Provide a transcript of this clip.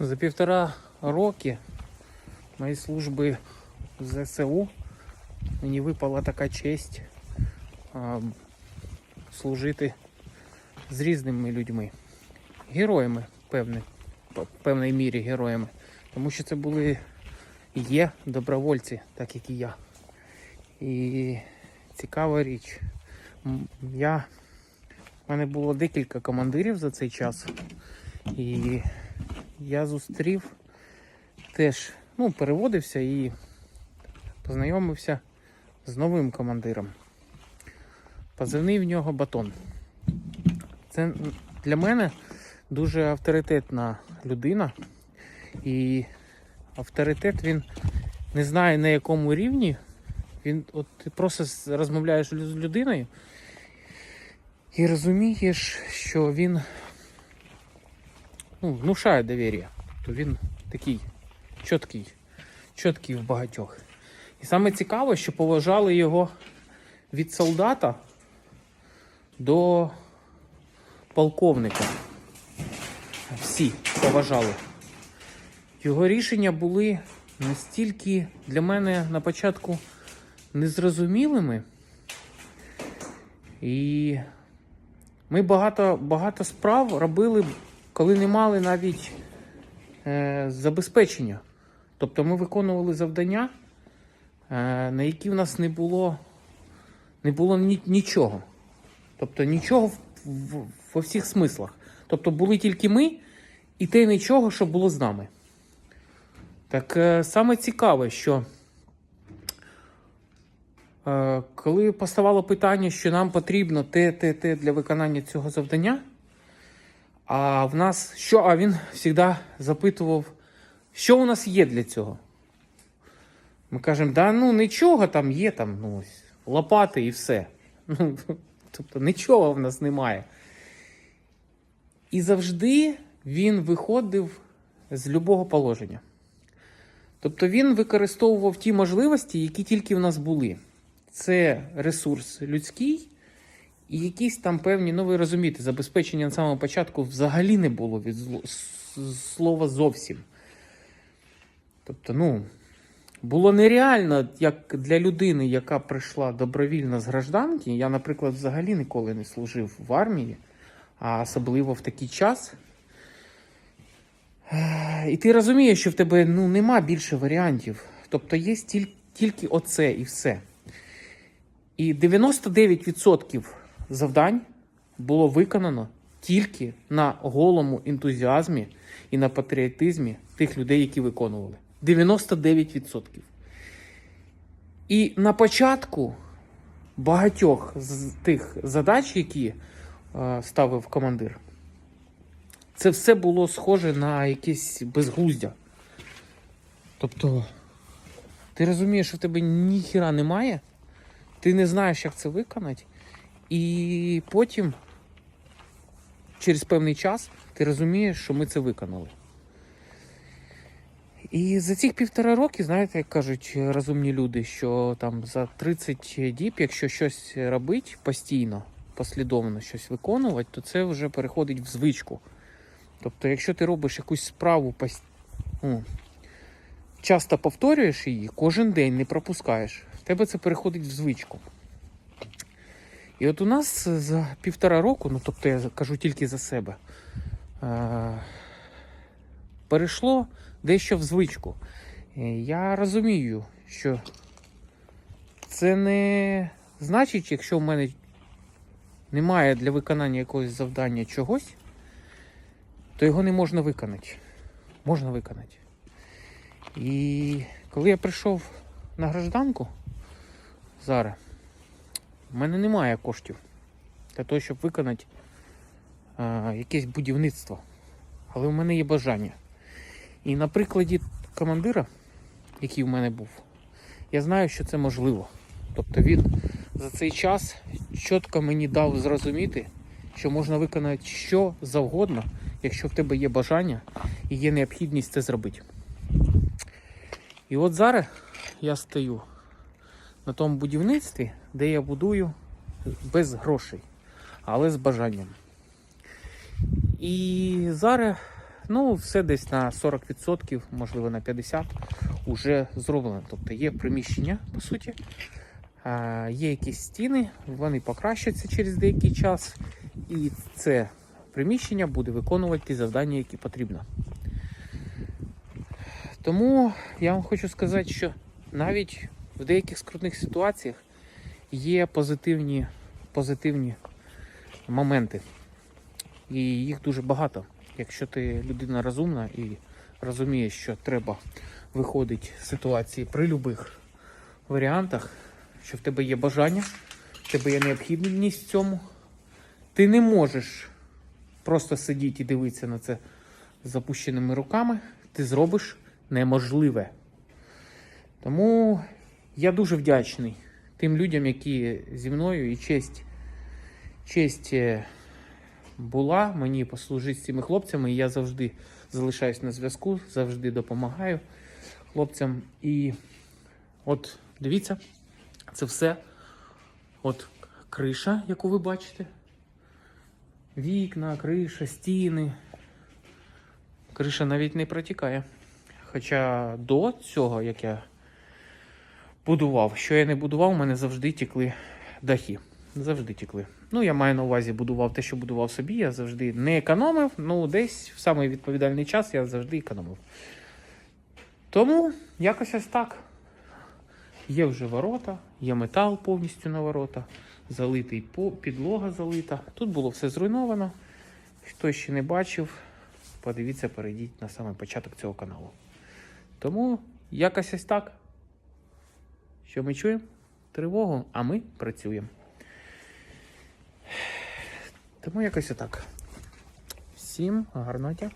За півтора роки моєї служби в ЗСУ мені випала така честь служити з різними людьми. Героями, певне, в певній мірі героями. Тому що це були є добровольці, так як і я. І цікава річ. Я... У мене було декілька командирів за цей час. І я зустрів теж, ну, переводився і познайомився з новим командиром. Позивний в нього батон. Це для мене дуже авторитетна людина. І авторитет він не знає на якому рівні. Він от ти просто розмовляєш з людиною і розумієш, що він ну, внушає довір'я. То він такий чіткий, чіткий в багатьох. І саме цікаво, що поважали його від солдата до полковника. Всі поважали. Його рішення були настільки для мене на початку незрозумілими. І ми багато, багато справ робили, коли не мали навіть е, забезпечення. Тобто ми виконували завдання, е, на які в нас не було, не було ні, нічого. Тобто нічого в, в, во всіх смислах. Тобто були тільки ми і те нічого, що було з нами. Так е, саме цікаве, що е, коли поставало питання, що нам потрібно те, те, те для виконання цього завдання, а в нас що? А він завжди запитував, що у нас є для цього. Ми кажемо, да ну нічого там є, там ну, лопати і все. Ну, тобто нічого в нас немає. І завжди він виходив з любого положення. Тобто він використовував ті можливості, які тільки в нас були. Це ресурс людський і якісь там певні, ну ви розумієте, забезпечення на самому початку взагалі не було від слова зовсім. Тобто, ну, було нереально, як для людини, яка прийшла добровільно з гражданки. Я, наприклад, взагалі ніколи не служив в армії, а особливо в такий час. І ти розумієш, що в тебе ну, нема більше варіантів. Тобто є тільки оце і все. І 99% завдань було виконано тільки на голому ентузіазмі і на патріотизмі тих людей, які виконували. 99%. І на початку багатьох з тих задач, які е, ставив командир, це все було схоже на якесь безглуздя. Тобто, ти розумієш, що в тебе ніхіра немає, ти не знаєш, як це виконати, і потім, через певний час, ти розумієш, що ми це виконали. І за цих півтора роки, знаєте, як кажуть розумні люди, що там за 30 діб, якщо щось робить постійно, послідовно щось виконувати, то це вже переходить в звичку. Тобто, якщо ти робиш якусь справу ну, часто повторюєш її, кожен день не пропускаєш, в тебе це переходить в звичку. І от у нас за півтора року, ну тобто я кажу тільки за себе, е- перейшло дещо в звичку. Е, Я розумію, що це не значить, якщо в мене немає для виконання якогось завдання чогось, то його не можна виконати. Можна виконати. І коли я прийшов на гражданку зараз, в мене немає коштів для того, щоб виконати а, якесь будівництво. Але в мене є бажання. І на прикладі командира, який в мене був, я знаю, що це можливо. Тобто він за цей час чітко мені дав зрозуміти, що можна виконати що завгодно, якщо в тебе є бажання і є необхідність це зробити. І от зараз я стою на тому будівництві, де я будую без грошей, але з бажанням. І зараз Ну, все десь на 40%, можливо на 50% вже зроблено. Тобто є приміщення, по суті, є якісь стіни, вони покращаться через деякий час, і це приміщення буде виконувати ті завдання, які потрібно. Тому я вам хочу сказати, що навіть в деяких скрутних ситуаціях є позитивні, позитивні моменти. І їх дуже багато. Якщо ти людина розумна і розумієш, що треба виходити з ситуації при будь-яких варіантах, що в тебе є бажання, в тебе є необхідність в цьому, ти не можеш просто сидіти і дивитися на це запущеними руками, ти зробиш неможливе. Тому я дуже вдячний тим людям, які зі мною і честь, честь е, була мені послужити з цими хлопцями. І я завжди залишаюсь на зв'язку, завжди допомагаю хлопцям. І от дивіться, це все. От криша, яку ви бачите. Вікна, криша, стіни. Криша навіть не протікає. Хоча до цього, як я будував, що я не будував, у мене завжди тікли дахи. Завжди тікли. Ну, я маю на увазі, будував те, що будував собі. Я завжди не економив, ну десь в самий відповідальний час я завжди економив. Тому якось ось так. Є вже ворота, є метал повністю на ворота, залитий підлога залита. Тут було все зруйновано. Хто ще не бачив, подивіться, перейдіть на самий початок цього каналу. Тому якось ось так. Що ми чуємо? Тривогу, а ми працюємо. Тому якось отак. Всім гарного дня.